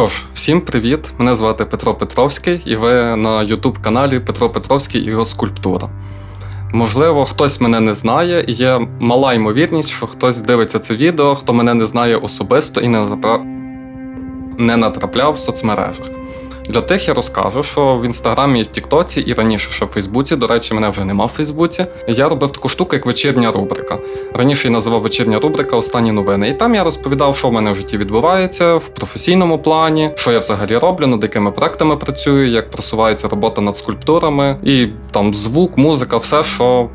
Що ж, всім привіт! Мене звати Петро Петровський, і ви на youtube каналі Петро Петровський і його скульптура. Можливо, хтось мене не знає, і є мала ймовірність, що хтось дивиться це відео, хто мене не знає особисто і не натрапляв в соцмережах. Для тих я розкажу, що в інстаграмі, в Тіктоці і раніше, що в Фейсбуці, до речі, мене вже нема в Фейсбуці. Я робив таку штуку, як вечірня рубрика. Раніше я називав вечірня рубрика Останні новини. І там я розповідав, що в мене в житті відбувається в професійному плані, що я взагалі роблю, над якими проектами працюю, як просувається робота над скульптурами, і там звук, музика, все, що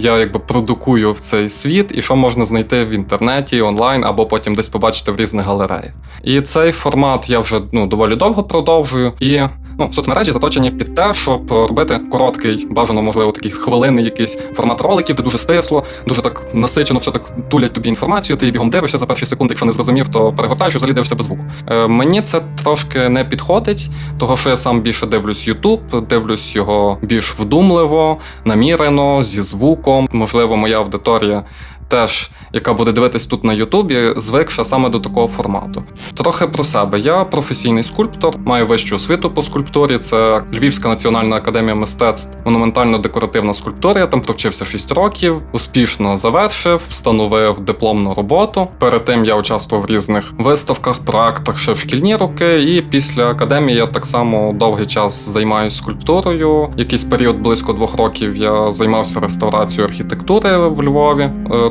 я якби продукую в цей світ, і що можна знайти в інтернеті, онлайн, або потім десь побачити в різних галереях. І цей формат я вже ну доволі довго продовжую. І ну, соцмережі заточені під те, щоб робити короткий, бажано, можливо, такий хвилинний якийсь формат роликів, де дуже стисло, дуже так насичено, все так тулять тобі інформацію. Ти бігом дивишся за перші секунди, якщо не зрозумів, то перегортаєш і взагалі дивишся без звуку. Е, мені це трошки не підходить, того що я сам більше дивлюсь YouTube, дивлюсь його більш вдумливо, намірено, зі звуком. Можливо, моя аудиторія. Теж, яка буде дивитись тут на Ютубі, звикша саме до такого формату. Трохи про себе. Я професійний скульптор, маю вищу освіту по скульптурі. Це Львівська національна академія мистецтв, монументально-декоративна скульптура. Я там провчився 6 років, успішно завершив, встановив дипломну роботу. Перед тим я участвував в різних виставках, проектах ще в шкільні роки. І після академії я так само довгий час займаюся скульптурою. Якийсь період близько двох років я займався реставрацією архітектури в Львові.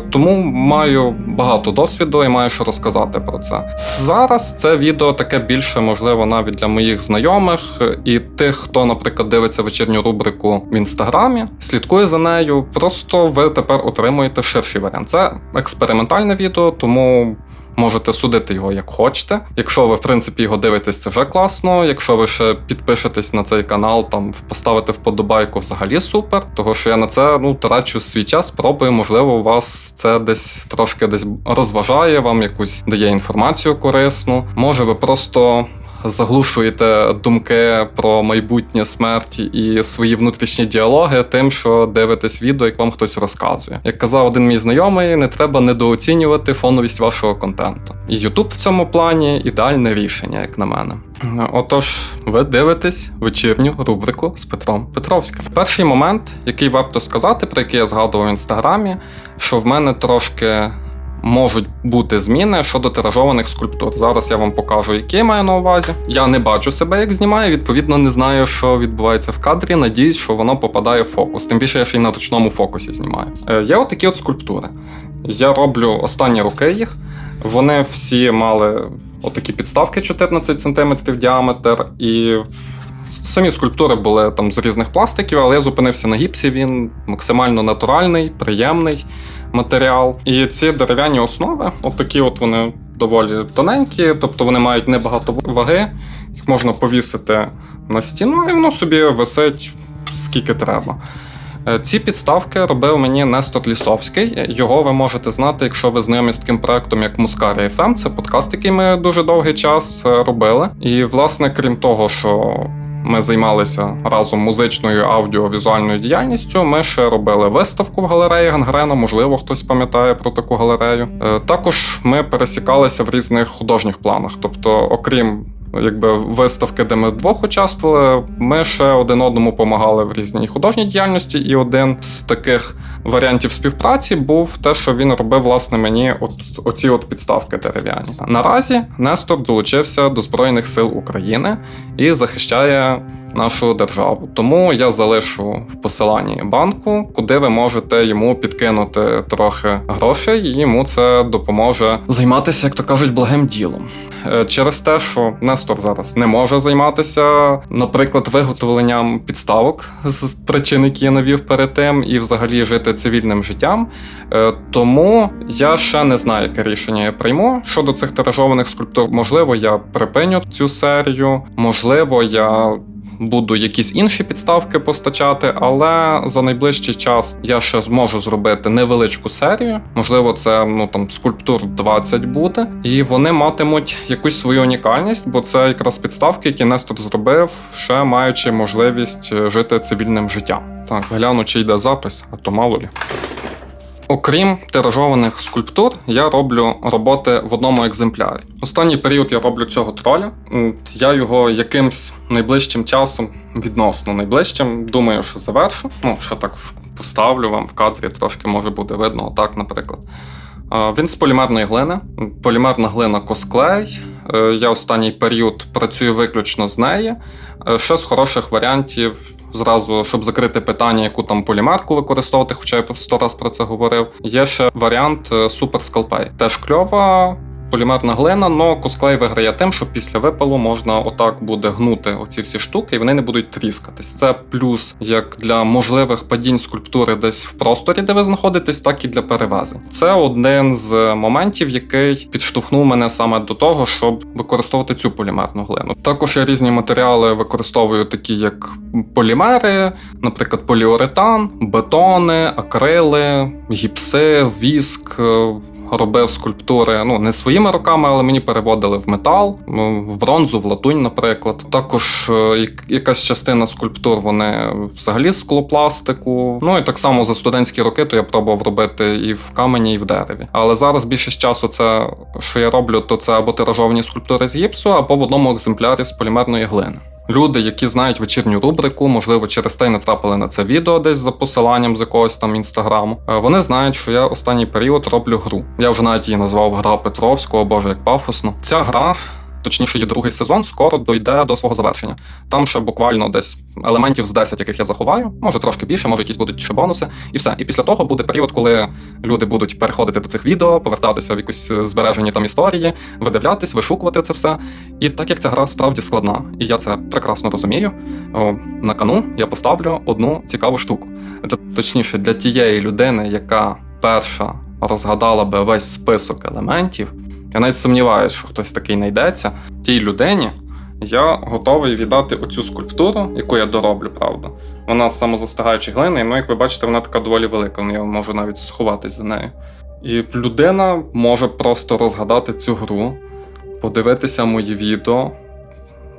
Тому маю багато досвіду і маю що розказати про це. Зараз це відео таке більше, можливо, навіть для моїх знайомих і тих, хто, наприклад, дивиться вечірню рубрику в інстаграмі, слідкує за нею. Просто ви тепер отримуєте ширший варіант. Це експериментальне відео, тому. Можете судити його як хочете. Якщо ви, в принципі, його дивитесь, це вже класно. Якщо ви ще підпишетесь на цей канал, там поставите вподобайку, взагалі супер. Того що я на це ну трачу свій час, пробую, можливо, вас це десь трошки десь розважає, вам якусь дає інформацію корисну. Може, ви просто. Заглушуєте думки про майбутнє смерті і свої внутрішні діалоги тим, що дивитесь відео, як вам хтось розказує. Як казав один мій знайомий, не треба недооцінювати фоновість вашого контенту. І YouTube в цьому плані ідеальне рішення, як на мене. Отож, ви дивитесь вечірню рубрику з Петром Петровським. Перший момент, який варто сказати, про який я згадував в інстаграмі, що в мене трошки можуть бути зміни щодо тиражованих скульптур. Зараз я вам покажу, які я маю на увазі. Я не бачу себе, як знімаю, відповідно, не знаю, що відбувається в кадрі. Надіюсь, що воно попадає в фокус. Тим більше я ще й на ручному фокусі знімаю. Е, Є отакі от скульптури. Я роблю останні роки їх. Вони всі мали отакі підставки 14 см діаметр і. Самі скульптури були там з різних пластиків, але я зупинився на гіпсі. Він максимально натуральний, приємний матеріал. І ці дерев'яні основи, от такі от вони доволі тоненькі, тобто вони мають небагато ваги, їх можна повісити на стіну, і воно собі висить скільки треба. Е, Ці підставки робив мені Нестор Лісовський. Його ви можете знати, якщо ви знайомі з таким проектом, як Мускарі FM. Це подкаст, який ми дуже довгий час е, робили. І, власне, крім того, що ми займалися разом музичною аудіовізуальною діяльністю. Ми ще робили виставку в галереї Гангрена. Можливо, хтось пам'ятає про таку галерею. Е, Також ми пересікалися в різних художніх планах. Тобто, окрім якби виставки, де ми вдвох участвували, ми ще один одному допомагали в різній художній діяльності. І один з таких варіантів співпраці був те, що він робив власне мені от оці от підставки дерев'яні. Наразі Нестор долучився до Збройних сил України і захищає нашу державу. Тому я залишу в посиланні банку, куди ви можете йому підкинути трохи грошей, і йому це допоможе займатися, як то кажуть, благим ділом. Е, Через те, що Нестор зараз не може займатися, наприклад, виготовленням підставок з причин, які я навів перед тим, і взагалі жити цивільним життям. Е, Тому я ще не знаю, яке рішення я прийму щодо цих тиражованих скульптур. Можливо, я припиню цю серію, можливо, я буду якісь інші підставки постачати, але за найближчий час я ще зможу зробити невеличку серію. Можливо, це ну там скульптур 20 буде, і вони матимуть якусь свою унікальність, бо це якраз підставки, які Нестор зробив, ще маючи можливість е, жити цивільним життям. Так, гляну, чи йде запис, а то мало лі. Окрім тиражованих скульптур, я роблю роботи в одному екземплярі. Останній період я роблю цього троля. Я його якимсь найближчим часом, відносно найближчим, думаю, що завершу. Ну, ще так поставлю вам в кадрі, трошки може буде видно, отак, наприклад. Він з полімерної глини. Полімерна глина косклей. Е, Я останній період працюю виключно з неї. Е, Ще з хороших варіантів, зразу, щоб закрити питання, яку там полімерку використовувати, хоча я сто раз про це говорив. Є ще варіант е, Super Scalpay. Теж кльова. Полімерна глина, але косклей виграє тим, що після випалу можна отак буде гнути оці всі штуки, і вони не будуть тріскатись. Це плюс як для можливих падінь скульптури десь в просторі, де ви знаходитесь, так і для перевезень. Це один з моментів, який підштовхнув мене саме до того, щоб використовувати цю полімерну глину. Також я різні матеріали використовую, такі як полімери, наприклад, поліуретан, бетони, акрили, гіпси, віск. Робив скульптури ну не своїми руками, але мені переводили в метал, ну, в бронзу, в латунь, наприклад. Також е, якась частина скульптур вони взагалі склопластику. Ну і так само за студентські роки, то я пробував робити і в камені, і в дереві. Але зараз більшість часу це що я роблю, то це або тиражовані скульптури з гіпсу, або в одному екземплярі з полімерної глини. Люди, які знають вечірню рубрику, можливо, через те й натрапили на це відео десь за посиланням з якогось там інстаграму. е, Вони знають, що я останній період роблю гру. Я вже навіть її назвав Гра Петровського, боже, як пафосно. Ця гра. Точніше, її другий сезон скоро дойде до свого завершення. Там ще буквально десь елементів з 10, яких я заховаю, може трошки більше, може якісь будуть ще бонуси, і все. І після того буде період, коли люди будуть переходити до цих відео, повертатися в якісь е, збережені там історії, видивлятись, вишукувати це все. І так як ця гра справді складна, і я це прекрасно розумію, на кону я поставлю одну цікаву штуку. Це точніше для тієї людини, яка перша розгадала би весь список елементів. Я навіть сумніваюся, що хтось такий знайдеться. Тій людині я готовий віддати оцю скульптуру, яку я дороблю, правда. Вона з самозастигаючої глини, ну як ви бачите, вона така доволі велика, ну, я можу навіть сховатись за нею. І людина може просто розгадати цю гру, подивитися мої відео.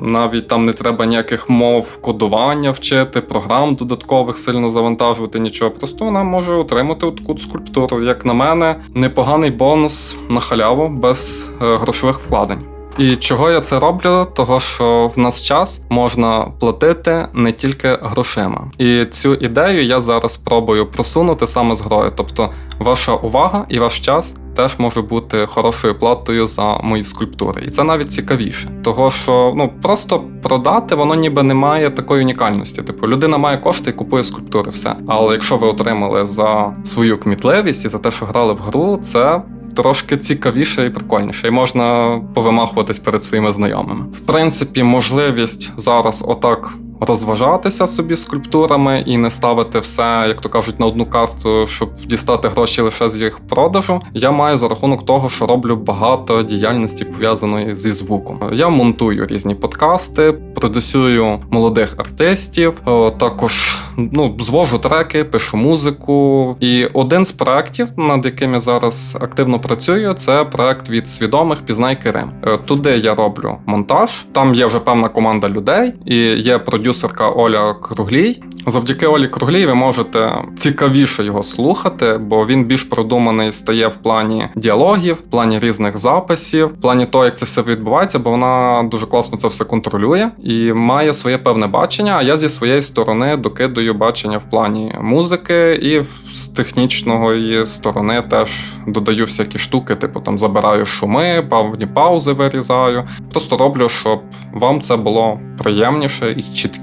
Навіть там не треба ніяких мов кодування вчити, програм додаткових сильно завантажувати, нічого. Просто вона може отримати таку скульптуру. Як на мене, непоганий бонус на халяву без е, грошових вкладень. І чого я це роблю? Того, що в нас час можна платити не тільки грошима. І цю ідею я зараз спробую просунути саме з грою. Тобто, ваша увага і ваш час теж може бути хорошою платою за мої скульптури. І це навіть цікавіше. Того, що ну просто продати воно ніби не має такої унікальності. Типу, людина має кошти і купує скульптури, все. Але якщо ви отримали за свою кмітливість і за те, що грали в гру, це трошки цікавіше і прикольніше, і можна повимахуватись перед своїми знайомими. В принципі, можливість зараз отак. Розважатися собі скульптурами і не ставити все, як то кажуть, на одну карту, щоб дістати гроші лише з їх продажу. Я маю за рахунок того, що роблю багато діяльності пов'язаної зі звуком. Я монтую різні подкасти, продюсую молодих артистів, також ну звожу треки, пишу музику. І один з проєктів, над яким я зараз активно працюю, це проект від свідомих Пізнай Кирим. Е, Туди я роблю монтаж. Там є вже певна команда людей, і є продюсерка Оля Круглій. Завдяки Олі Круглій ви можете цікавіше його слухати, бо він більш продуманий стає в плані діалогів, в плані різних записів, в плані того, як це все відбувається, бо вона дуже класно це все контролює і має своє певне бачення. А я зі своєї сторони докидаю бачення в плані музики, і з технічної сторони теж додаю всякі штуки, типу там забираю шуми, певні паузи вирізаю. Просто роблю, щоб вам це було приємніше і чіткіше,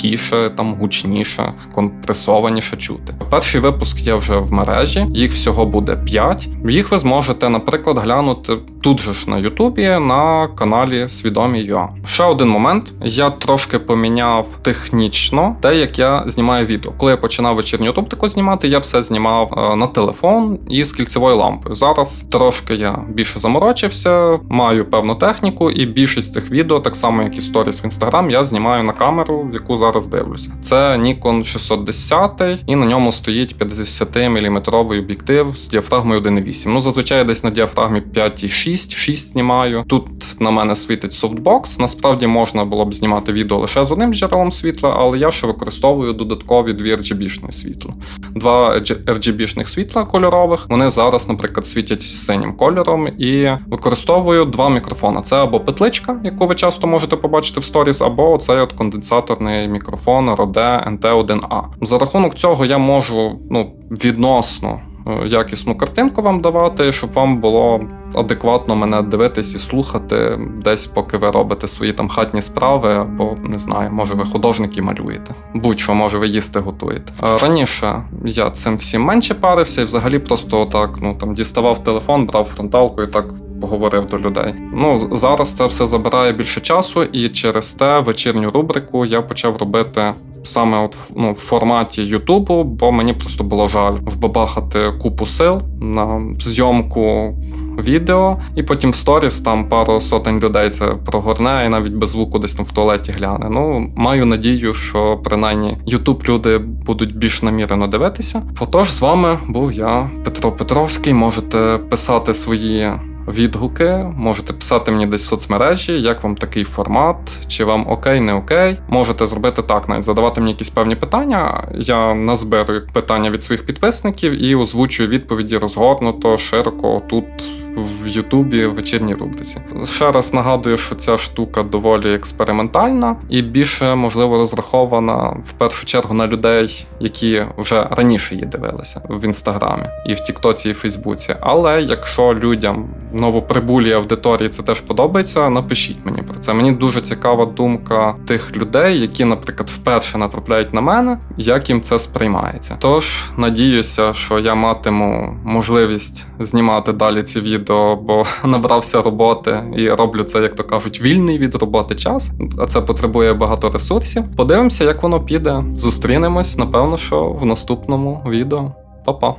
там гучніше, компресованіше чути. Перший випуск є вже в мережі, їх всього буде 5. Їх ви зможете, наприклад, глянути тут же ж на Ютубі на каналі Свідомі.ua. Ще один момент: я трошки поміняв технічно те, як я знімаю відео. Коли я починав вечірню оптику знімати, я все знімав е, на телефон і з кільцевою лампою. Зараз трошки я більше заморочився, маю певну техніку, і більшість цих відео, так само як і сторіс в інстаграм, я знімаю на камеру, в яку зараз дивлюся. Це Nikon 610, і на ньому стоїть 50-мм об'єктив з діафрагмою 1.8. Ну, зазвичай десь на діафрагмі 5.6, 6 знімаю. Тут на мене світить софтбокс. Насправді можна було б знімати відео лише з одним джерелом світла, але я ще використовую додаткові дві RGB-шні світла. Два RGB-шних світла кольорових. Вони зараз, наприклад, світять синім кольором і використовую два мікрофона. Це або петличка, яку ви часто можете побачити в сторіс, або цей от конденсаторний мікрофон Rode NT1A. За рахунок цього я можу ну, відносно е, якісну картинку вам давати, щоб вам було адекватно мене дивитись і слухати десь, поки ви робите свої там хатні справи, або не знаю, може ви художник і малюєте. Будь-що, може ви їсти готуєте. Е, Раніше я цим всім менше парився і взагалі просто так ну там діставав телефон, брав фронталку і так. Поговорив до людей. Ну зараз це все забирає більше часу, і через те вечірню рубрику я почав робити саме от ну, в форматі Ютубу, бо мені просто було жаль вбабахати купу сил на зйомку відео, і потім в сторіс там пару сотень людей це прогорне, і навіть без звуку десь там в туалеті гляне. Ну маю надію, що принаймні Ютуб люди будуть більш намірено дивитися. Отож, з вами був я, Петро Петровський. Можете писати свої. Відгуки можете писати мені десь в соцмережі, як вам такий формат, чи вам окей, не окей. Можете зробити так, навіть задавати мені якісь певні питання. Я назберу питання від своїх підписників і озвучую відповіді розгорнуто широко тут в Ютубі в вечірній рубриці. Ще раз нагадую, що ця штука доволі експериментальна і більше можливо розрахована в першу чергу на людей, які вже раніше її дивилися в інстаграмі і в Тіктоці, і в Фейсбуці. Але якщо людям новоприбулій аудиторії це теж подобається, напишіть мені про це. Мені дуже цікава думка тих людей, які, наприклад, вперше натрапляють на мене, як їм це сприймається. Тож надіюся, що я матиму можливість знімати далі ці відео, бо набрався роботи і роблю це, як то кажуть, вільний від роботи час. А це потребує багато ресурсів. Подивимося, як воно піде. Зустрінемось, напевно, що в наступному відео. Па-па!